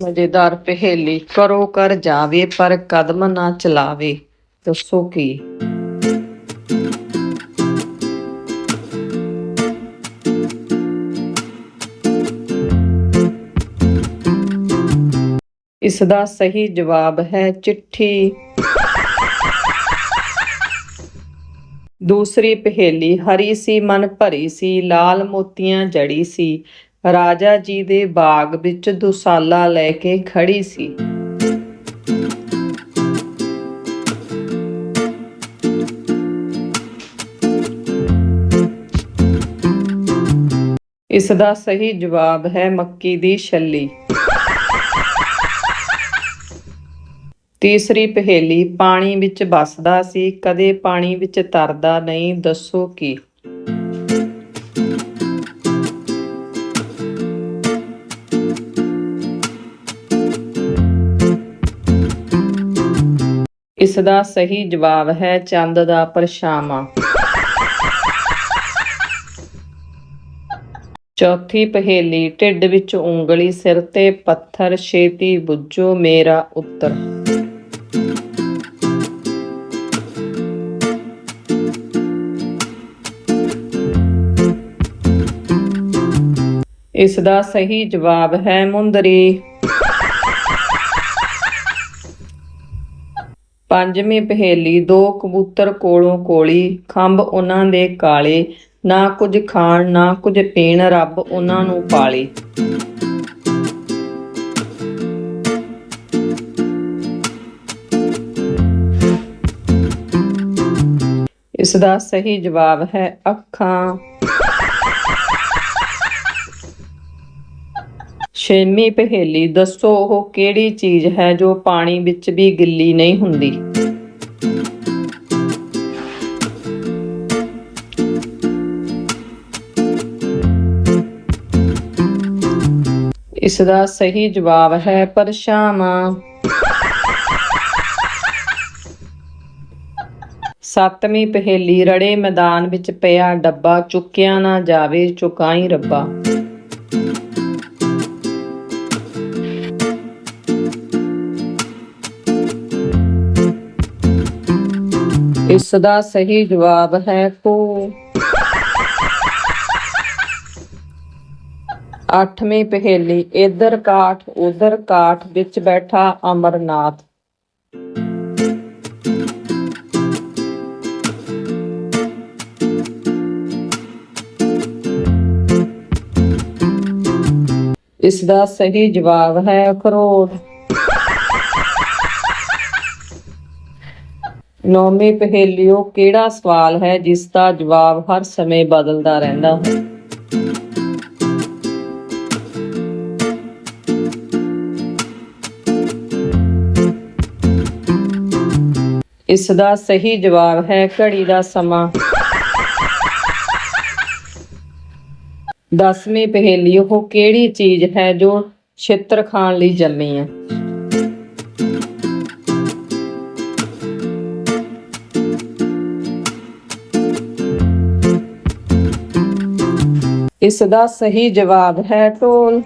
ਮਜ਼ੇਦਾਰ ਪਹੇਲੀ, ਕਰੋ ਕਰ ਜਾਵੇ, ਪਰ ਕਦਮ ਨਾ ਚਲਾਵੇ। ਦੱਸੋ ਕੀ? ਇਸ ਦਾ ਸਹੀ ਜਵਾਬ ਹੈ ਚਿੱਠੀ। ਦੂਸਰੀ ਪਹੇਲੀ, ਹਰੀ ਸੀ, ਮਨ ਭਰੀ ਸੀ, ਲਾਲ ਮੋਤੀਆਂ ਜੜੀ ਸੀ। ਰਾਜਾ ਜੀ ਦੇ ਬਾਗ ਵਿੱਚ ਦੁਸਾਲਾ ਲੈ ਕੇ ਖੜੀ ਸੀ। ਇਸ ਦਾ ਸਹੀ ਜਵਾਬ ਹੈ ਮੱਕੀ ਦੀ ਛੱਲੀ। ਤੀਸਰੀ ਪਹੇਲੀ ਪਾਣੀ ਵਿੱਚ ਵੱਸਦਾ ਸੀ, ਕਦੇ ਪਾਣੀ ਵਿੱਚ ਤਰਦਾ ਨਹੀਂ, ਦੱਸੋ ਕੀ? ਇਸ ਦਾ ਸਹੀ ਜਵਾਬ ਹੈ ਚੰਦ ਦਾ ਪਰਛਾਵਾਂ। ਚੌਥੀ ਪਹੇਲੀ, ਢਿੱਡ ਵਿੱਚ ਉਂਗਲੀ, ਸਿਰ ਤੇ ਪੱਥਰ, ਛੇਤੀ ਬੁੱਝੋ ਮੇਰਾ ਉੱਤਰ। ਇਸ ਦਾ ਸਹੀ ਜਵਾਬ ਹੈ ਮੁੰਦਰੀ। ਪੰਜਵੀਂ ਪਹੇਲੀ ਦੋ ਕਬੂਤਰ ਕੋਲੋਂ ਕੋਲੀ, ਖੰਭ ਉਹਨਾਂ ਦੇ ਕਾਲੇ, ਨਾ ਕੁਝ ਖਾਣ, ਨਾ ਕੁਝ ਪੀਣ, ਰੱਬ ਉਹਨਾਂ ਨੂੰ ਪਾਲੇ। ਇਸ ਦਾ ਸਹੀ ਜਵਾਬ ਹੈ ਅੱਖਾਂ। ਛੇਵੀਂ ਪਹੇਲੀ ਦੱਸੋ ਉਹ ਕਿਹੜੀ ਚੀਜ਼ ਹੈ ਜੋ ਪਾਣੀ ਵਿੱਚ ਵੀ ਗਿੱਲੀ ਨਹੀਂ ਹੁੰਦੀ? ਇਸ ਦਾ ਸਹੀ ਜਵਾਬ ਹੈ ਪਰਛਾਵਾਂ। ਸੱਤਵੀਂ ਪਹੇਲੀ ਰੜੇ ਮੈਦਾਨ ਵਿੱਚ ਪਿਆ ਡੱਬਾ, ਚੁੱਕਿਆ ਨਾ ਜਾਵੇ ਚੁਕਾਈ ਰੱਬਾ। ਇਸ ਦਾ ਸਹੀ ਜਵਾਬ ਹੈ ਕੋ ਅੱਠਵੀਂ ਪਹੇਲੀ, ਇਧਰ ਕਾਠ, ਉਧਰ ਕਾਠ, ਵਿੱਚ ਬੈਠਾ ਅਮਰਨਾਥ। ਇਸ ਦਾ ਸਹੀ ਜਵਾਬ ਹੈ ਅਖਰੋਟ। ਨੌਵੀਂ ਪਹੇਲੀਓ ਕਿਹੜਾ ਸਵਾਲ ਹੈ ਜਿਸ ਦਾ ਜਵਾਬ ਹਰ ਸਮੇਂ ਬਦਲਦਾ ਰਹਿੰਦਾ ਹੈ ਇਸ ਦਾ ਸਹੀ ਜਵਾਬ ਹੈ ਘੜੀ ਦਾ ਸਮਾਂ। ਦਸਵੀਂ ਪਹੇਲੀ ਕਿਹੜੀ ਚੀਜ਼ ਹੈ ਜੋ ਛਿੱਤਰ ਖਾਣ ਲਈ ਜੰਮੀ ਹੈ? ਇਸ ਦਾ ਸਹੀ ਜਵਾਬ ਹੈ ਟੋਨ